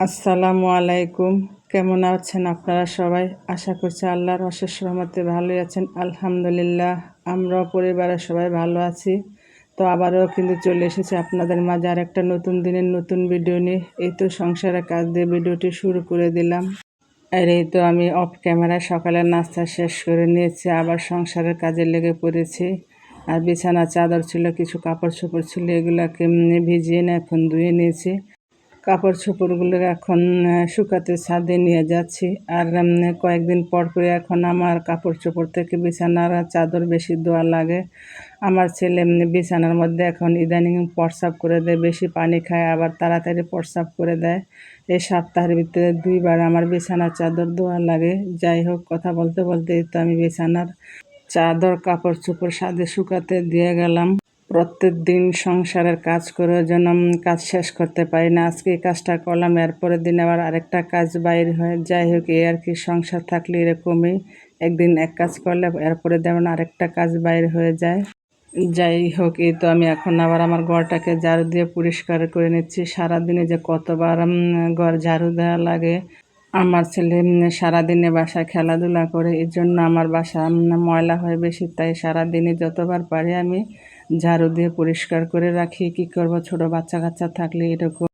আসসালামু আলাইকুম। কেমন আছেন আপনারা সবাই? আশা করছি আল্লাহর অশেষ রহমতে ভালোই আছেন। আলহামদুলিল্লাহ, আমরাও পরিবারের সবাই ভালো আছি। তো আবারও কিন্তু চলে এসেছি আপনাদের মাঝে আর একটা নতুন দিনের নতুন ভিডিও নিয়ে। এই তো সংসারের কাজ দিয়ে ভিডিওটি শুরু করে দিলাম। আর এই তো আমি অফ ক্যামেরায় সকালের নাস্তা শেষ করে নিয়েছি, আবার সংসারের কাজে লেগে পড়েছি। আর বিছানা চাদর ছিল, কিছু কাপড় চোপড় ছিল, এগুলাকে ভিজিয়ে না এখন ধুয়ে নিয়েছি। কাপড় চোপড়গুলো এখন শুকাতে ছাদে নিয়ে যাচ্ছি। আর কয়েকদিন পর পরে এখন আমার কাপড় চোপড় থেকে বিছানার চাদর বেশি ধোয়া লাগে। আমার ছেলে বিছানার মধ্যে এখন ইদানিং প্রস্রাব করে দেয়, বেশি পানি খায়, আবার তাড়াতাড়ি প্রস্রাব করে দেয়। এই সপ্তাহের ভিতরে দুইবার আমার বিছানার চাদর ধোয়া লাগে। যাই হোক, কথা বলতে বলতে তো আমি বিছানার চাদর, কাপড় চোপড় সাদে শুকাতে দিয়ে গেলাম। প্রত্যেক দিন সংসারের কাজ করে উম, কাজ শেষ করতে পারি না। আজকে এই কাজটা করলাম, এরপরের দিন আবার আরেকটা কাজ বাইর হয়ে, যাই হোক, এই আর কি সংসার থাকলে এরকমই। একদিন এক কাজ করলে এরপরে যেমন আরেকটা কাজ বাইর হয়ে যায়। যাই হোক, এই তো আমি এখন আবার আমার ঘরটাকে ঝাড়ু দিয়ে পরিষ্কার করে নিচ্ছি। সারাদিনে যে কতবার ঘর ঝাড়ু দেওয়া লাগে, আমার ছেলে সারাদিনে বাসায় খেলাধুলা করে এই জন্য আমার বাসা ময়লা হয় বেশি, তাই সারাদিনে যতবার পারি আমি ঝাড়ু দিয়ে পরিষ্কার করে রাখি। কি করব? ছোট বাচ্চা কাচ্চা থাকলে এরকম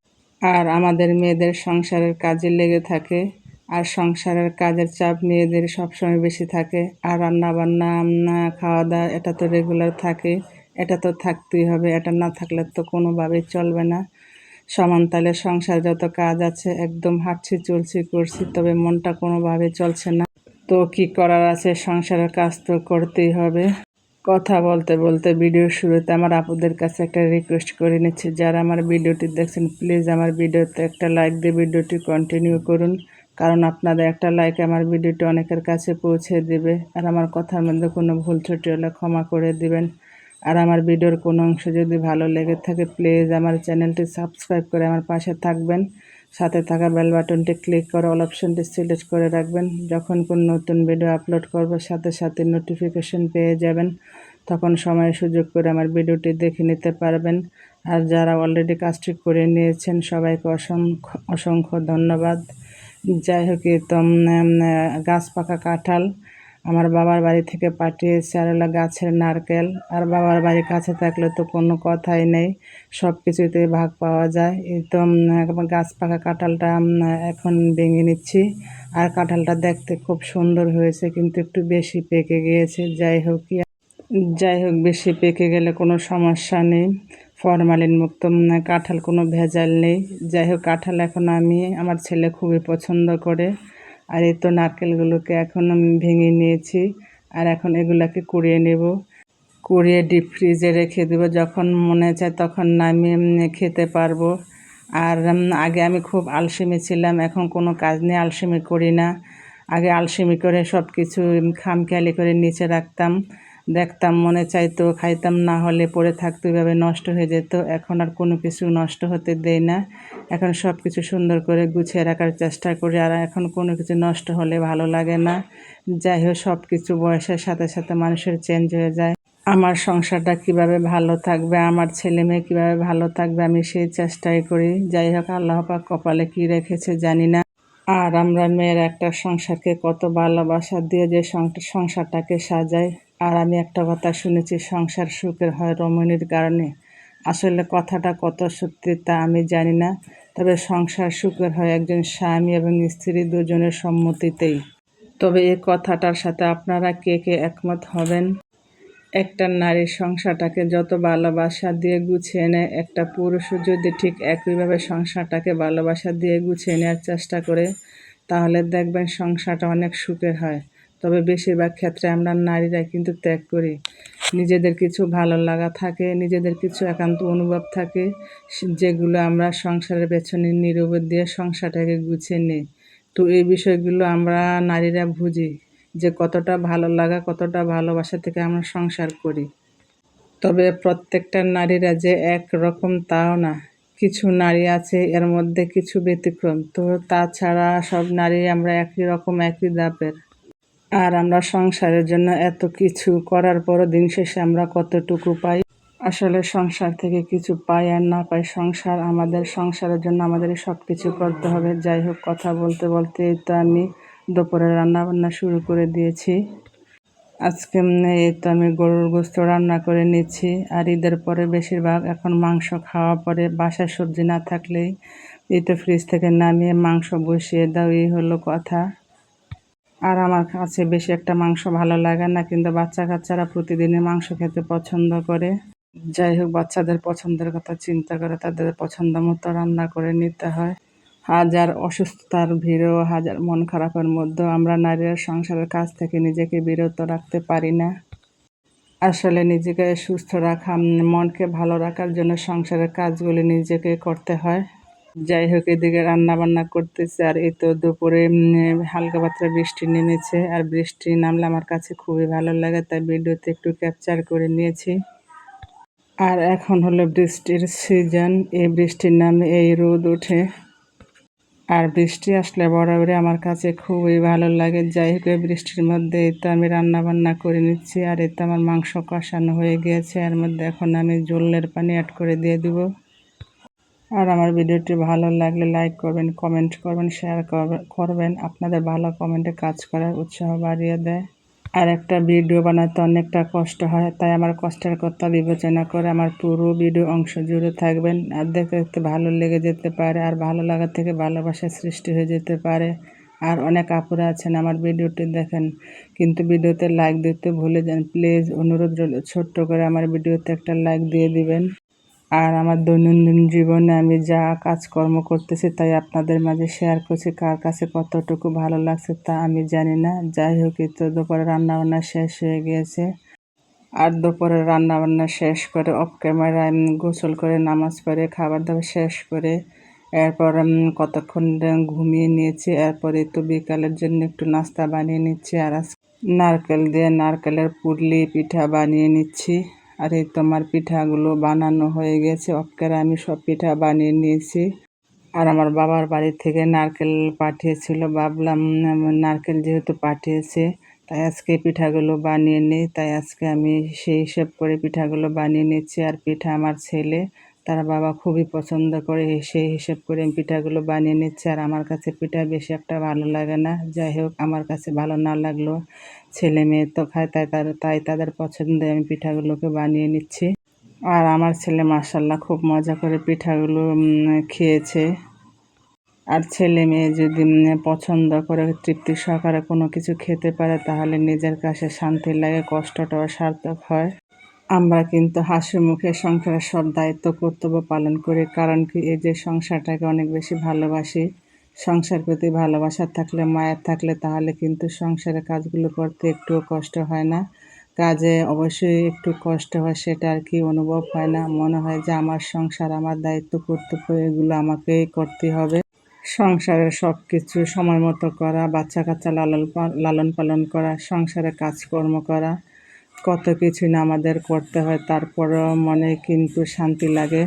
আর আমাদের মেয়েদের সংসারের কাজে লেগে থাকে। আর সংসারের কাজের চাপ মেয়েদের সবসময় বেশি থাকে। আর রান্না বান্না উম, খাওয়া দাওয়া এটা তো রেগুলার থাকে। এটা তো থাকতেই হবে। এটা না থাকলে তো কোনোভাবেই চলবে না। সমান তালে সংসার যত কাজ আছে একদম হাঁটছি চলছি করছি তবে মনটা কোনোভাবে চলছে না। তো কি করার আছে? সংসারের কাজ তো করতেই হবে। কথা বলতে বলতে ভিডিও শুরুতে আমার আপুদের কাছে একটা রিকোয়েস্ট করে নিচ্ছি। যারা আমার ভিডিওটি দেখছেন প্লিজ আমার ভিডিওতে একটা লাইক দিয়ে ভিডিওটি কন্টিনিউ করুন। কারণ আপনাদের একটা লাইক আমার ভিডিওটি অনেকের কাছে পৌঁছে দেবে। আর আমার কথার মধ্যে কোনো ভুল ত্রুটি হলে ক্ষমা করে দিবেন। আর আমার ভিডিওর কোনো অংশ যদি ভালো লেগে থাকে প্লিজ আমার চ্যানেলটি সাবস্ক্রাইব করে আমার পাশে থাকবেন। সাথে থাকা বেল বাটনটি ক্লিক করে অল অপশনটি সিলেক্ট করে রাখবেন। যখন কোন নতুন ভিডিও আপলোড করব, সাথে সাথে নোটিফিকেশন পেয়ে যাবেন। তখন সময় সুযোগ করে আমার ভিডিওটি দেখে নিতে পারবেন। আর যারা অলরেডি কাজটি করে নিয়েছেন, সবাইকে অসংখ্য অসংখ্য ধন্যবাদ। যাই হোক গাছ পাকা কাঁঠাল। আমার বাবার বাড়ি থেকে পাঠিয়েছে আর হলো গাছের নারকেল। আর বাবার বাড়ির কাছে থাকলে তো কোনো কথাই নেই সব কিছুতে ভাগ পাওয়া যায়। উম, গাছ পাকা কাঁঠালটা এখন ভেঙে নিচ্ছি। আর কাঁঠালটা দেখতে খুব সুন্দর হয়েছে কিন্তু একটু বেশি পেকে গিয়েছে। যাই হোক যাই হোক বেশি পেকে গেলে কোনো সমস্যা নেই। ফরমালিন মুক্ত কাঁঠাল কোনো ভেজাল নেই। যাই হোক কাঁঠাল এখন আমি আমার ছেলে খুবই পছন্দ করে। আর এই তো নারকেলগুলোকে এখন আমি ভেঙে নিয়েছি। আর এখন এগুলাকে কুড়িয়ে নেব। কুড়িয়ে ডিপ ফ্রিজে রেখে দেবো। যখন মনে চায় তখন নামিয়ে খেতে পারব। আর আগে আমি খুব আলসেমি ছিলাম। এখন কোনো কাজ নিয়ে আলসেমি করি না। আগে আলসেমি করে সব কিছু খামখেয়ালি করে নিচে রাখতাম। দেখতাম, মনে চাইতো খাইতাম, না হলে পড়ে থাকতো, এভাবে নষ্ট হয়ে যেত। এখন আর কোনো কিছু নষ্ট হতে দেই না। এখন সব কিছু সুন্দর করে গুছিয়ে রাখার চেষ্টা করি, আর এখন কোনো কিছু নষ্ট হলে ভালো লাগে না। যাই হোক সব কিছু বয়সের সাথে সাথে মানুষের চেঞ্জ হয়ে যায়। আমার সংসারটা কীভাবে ভালো থাকবে, আমার ছেলে মেয়ে কীভাবে ভালো থাকবে, আমি সেই চেষ্টাই করি। যাই হোক, আল্লাহ পাক কপালে কী রেখেছে জানি না। আর আমরা মেয়ের একটা সংসারকে কত ভালোবাসা দিয়ে যে সংসারটাকে সাজাই আর আমি একটা কথা শুনেছি, সংসার সুখের হয় রমণীর কারণে। আসলে কথাটা কত সত্যি তা আমি জানি না, তবে সংসার সুখের হয় একজন স্বামী এবং স্ত্রী দুজনের সম্মতিতেই। তবে এই কথাটার সাথে আপনারা কে কে একমত হবেন? একটা নারীর সংসারটাকে যত ভালোবাসা দিয়ে গুছিয়ে নেয়, একটা পুরুষও যদি ঠিক একইভাবে সংসারটাকে ভালোবাসা দিয়ে গুছিয়ে নেওয়ার চেষ্টা করে, তাহলে দেখবেন সংসারটা অনেক সুখের হয়। তবে বেশিরভাগ ক্ষেত্রে আমরা নারীরা কিন্তু ত্যাগ করি। নিজেদের কিছু ভালো লাগা থাকে, নিজেদের কিছু একান্ত অনুভব থাকে যেগুলো আমরা সংসারের পেছনে নীরবে দিয়ে সংসারটাকে গুছিয়ে নিই। তো এই বিষয়গুলো আমরা নারীরা বুঝি যে কতটা ভালো লাগা, কতটা ভালোবাসা থেকে আমরা সংসার করি। তবে প্রত্যেকটা নারীরা যে এক রকম তাও না। কিছু নারী আছে, এর মধ্যে কিছু ব্যতিক্রম। তো তাছাড়া সব নারী আমরা একই রকম, একই দাপের আর আমরা সংসারের জন্য এত কিছু করার পরও দিন শেষে আমরা কতটুকু পাই? আসলে সংসার থেকে কিছু পাই আর না পাই, সংসার আমাদের, সংসারের জন্য আমাদেরই সব কিছু করতে হবে। যাই হোক, কথা বলতে বলতে তো আমি দুপুরে রান্না বান্না শুরু করে দিয়েছি। আজকে এই তো আমি গরুর গোস্ত রান্না করে নিচ্ছি। আর ঈদের পরে বেশিরভাগ এখন মাংস খাওয়া পরে বাসায় সবজি না থাকলেই এই তো ফ্রিজ থেকে নামিয়ে মাংস বসিয়ে দাও এই হলো কথা। আর আমার কাছে বেশি একটা মাংস ভালো লাগে না, কিন্তু বাচ্চা কাচ্চারা প্রতিদিনই মাংস খেতে পছন্দ করে। যাই হোক, বাচ্চাদের পছন্দের কথা চিন্তা করে তাদের পছন্দ মতো রান্না করে নিতে হয়। হাজার অসুস্থতার ভিড়েও হাজার মন খারাপের মধ্যেও আমরা নারীরা সংসারের কাজ থেকে নিজেকে বিরত রাখতে পারি না। আসলে নিজেকে সুস্থ রাখা, মনকে ভালো রাখার জন্য সংসারের কাজগুলি নিজেকে করতে হয়। যাই হোক, এদিকে রান্না বান্না করতেছে আর এই তো দুপুরে হালকা পাতলা বৃষ্টি নেমেছে আর বৃষ্টি নামলে আমার কাছে খুবই ভালো লাগে, তাই ভিডিওতে একটু ক্যাপচার করে নিয়েছি। আর এখন হলো বৃষ্টির সিজন এই বৃষ্টির নামে এই রোদ ওঠে। আর বৃষ্টি আসলে বরাবরই আমার কাছে খুবই ভালো লাগে, যাই হোক বৃষ্টির মধ্যে এই তো আমি রান্না বান্না করে নিচ্ছি আর এই তো আমার মাংস কষানো হয়ে গিয়েছে, এর মধ্যে এখন আমি জলের পানি অ্যাড করে দিয়ে দিব। আর আমার ভিডিওটি ভালো লাগলে লাইক করবেন কমেন্ট করবেন শেয়ার করবেন। আপনাদের ভালো কমেন্টে কাজ করার উৎসাহ বাড়িয়ে দেয়। আর একটা ভিডিও বানাতে অনেকটা কষ্ট হয়, তাই আমার কষ্টের কথা বিবেচনা করে আমার পুরো ভিডিও অংশ জুড়ে থাকবেন। আর দেখতে দেখতে ভালো লেগে যেতে পারে, আর ভালো লাগা থেকে ভালোবাসার সৃষ্টি হয়ে যেতে পারে। আর অনেক আপুরা আছেন আমার ভিডিওটি দেখেন, কিন্তু ভিডিওতে লাইক দিতে ভুলে যান। প্লিজ অনুরোধ ছোট্ট করে আমার ভিডিওতে একটা লাইক দিয়ে দিবেন। আর আমার দৈনন্দিন জীবনে আমি যা কাজকর্ম করতেছি তাই আপনাদের মাঝে শেয়ার করছি, কার কাছে কতটুকু ভালো লাগছে তা আমি জানি না। যাই হোক তো দুপুরে রান্নাবান্না শেষ হয়ে গিয়েছে আর দুপুরে রান্নাবান্না শেষ করে অফ গোসল করে, নামাজ পড়ে খাবার দাবার শেষ করে, এরপর কতক্ষণ ঘুমিয়ে নিয়েছি। এরপরে তো বিকালের জন্য একটু নাস্তা বানিয়ে নিচ্ছি আর নারকেল দিয়ে নারকেলের পুডলি পিঠা বানিয়ে নিচ্ছি। আর তোমার পিঠাগুলো বানানো হয়ে গেছে অক্কেরা আমি সব পিঠা বানিয়ে নিয়েছি। আর আমার বাবার বাড়ি থেকে নারকেল পাঠিয়েছিল, ভাবলাম নারকেল যেহেতু পাঠিয়েছে, তাই আজকে পিঠাগুলো বানিয়ে নিই, তাই আজকে আমি সেই হিসেব করে পিঠাগুলো বানিয়ে নিচ্ছি। আর পিঠা আমার ছেলে তার বাবা খুবই পছন্দ করে সেই হিসেব করে আমি পিঠাগুলো বানিয়ে নিচ্ছি আর আমার কাছে পিঠা বেশি একটা ভালো লাগে না। যাই হোক, আমার কাছে ভালো না লাগলেও ছেলে মেয়ে তো খায়, তাই তার, তাই তাদের পছন্দে আমি পিঠাগুলোকে বানিয়ে নিচ্ছি। আর আমার ছেলে মাসাল্লাহ খুব মজা করে পিঠাগুলো খেয়েছে। আর ছেলে মেয়ে যদি পছন্দ করে, তৃপ্তি সহকারে কোনো কিছু খেতে পারে, তাহলে নিজের কাছে শান্তি লাগে, কষ্টটাও সার্থক হয়। আমরা কিন্তু হাসি মুখে সংসারের সব দায়িত্ব, কর্তব্য পালন করি, কারণ কি এই যে সংসারটাকে অনেক বেশি ভালোবাসি, সংসার প্রতি ভালোবাসা থাকলে মায়ের থাকলে, তাহলে কিন্তু সংসারের কাজগুলো করতে একটুও কষ্ট হয় না। কাজে অবশ্যই একটু কষ্ট হয়, সেটা আর কি অনুভব হয় না। মনে হয় যে আমার সংসার, আমার দায়িত্ব, কর্তব্য, এগুলো আমাকেই করতে হবে। সংসারের সব কিছু সময় মতো করা, বাচ্চা কাচ্চা লালন লালন পালন করা সংসারে কাজকর্ম করা কত কিছু না আমাদের করতে হয়, তারপরেও মনে কিন্তু শান্তি লাগে।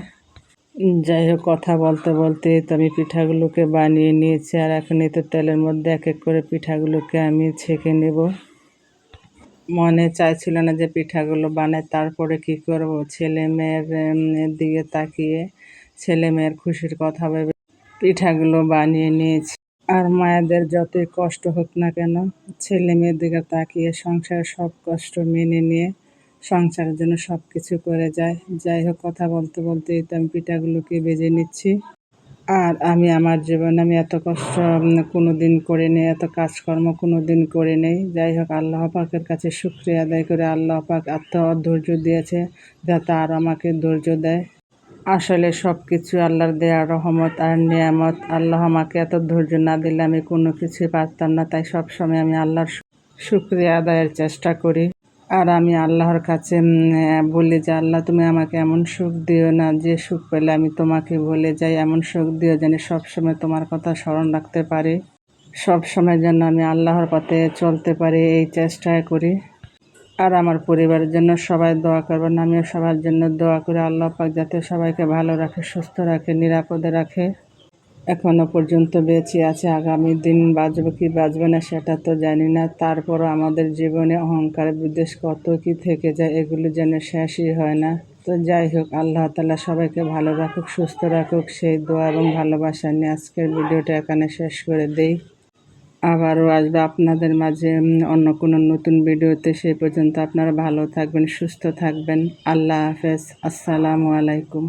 যাই হোক, কথা বলতে বলতে তো আমি পিঠাগুলোকে বানিয়ে নিয়েছি, আর এখন তো তেলের মধ্যে এক এক করে পিঠাগুলোকে আমি ছেঁকে নেব। মনে চাইছিল না যে পিঠাগুলো বানাই তারপরে কি করব? ছেলে মেয়ের দিকে তাকিয়ে ছেলে মেয়ের খুশির কথা ভেবে পিঠাগুলো বানিয়ে নিয়েছি। আর মায়েদের যতই কষ্ট হোক না কেন ছেলে মেয়ের দিকে তাকিয়ে সংসারের সব কষ্ট মেনে নিয়ে সংসারের জন্য সব কিছু করে যায়। যাই হোক, কথা বলতে বলতে তো আমি পিঠাগুলোকে বেজে নিচ্ছি। আর আমি আমার জীবনে, আমি এত কষ্ট কোনো দিন করে নেই, এত কাজকর্ম কোনো দিন করে নেই। যাই হোক, আল্লাহ পাকের কাছে শুক্রিয়া আদায় করে। আল্লাহ পাক এত ধৈর্য দিয়েছে যাতে আর আমাকে ধৈর্য দেয়। আসলে সব কিছু আল্লাহর দেয়া রহমত আর নিয়ামত। আল্লাহ আমাকে এত ধৈর্য না দিলে আমি কোনো কিছুই পারতাম না, তাই সব সময় আমি আল্লাহর শুক্রিয়া আদায়ের চেষ্টা করি। আর আমি আল্লাহর কাছে বলি যে, আল্লাহ, তুমি আমাকে এমন সুখ দিও না যে সুখ পেলে আমি তোমাকে বলে যাই। এমন সুখ দিও যেন সবসময় তোমার কথা স্মরণ রাখতে পারি। সব সময় যেন আমি আল্লাহর পথে চলতে পারি, এই চেষ্টায় করি। আর আমার পরিবারের জন্য সবাই দোয়া করবেন। আমিও সবার জন্য দোয়া করে। আল্লাহ পাক যাতে সবাইকে ভালো রাখে, সুস্থ রাখে, নিরাপদে রাখে। এখনও পর্যন্ত বেঁচে আছে, আগামী দিন বাঁচবে কি বাঁচবে না সেটা তো জানি না। তারপরও আমাদের জীবনে অহংকার বিদ্বেষ কত কি থেকে যায় এগুলো যেন শেষই হয় না। তো যাই হোক, আল্লাহ তালা সবাইকে ভালো রাখুক, সুস্থ রাখুক। সেই দোয়া এবং ভালোবাসা নিয়ে আজকের ভিডিওটা এখানে শেষ করে দেই। আবারও আসবে আপনাদের মাঝে অন্য কোনো নতুন ভিডিওতে। সেই পর্যন্ত আপনারা ভালো থাকবেন, সুস্থ থাকবেন। আল্লাহ হাফেজ। আসসালামু আলাইকুম।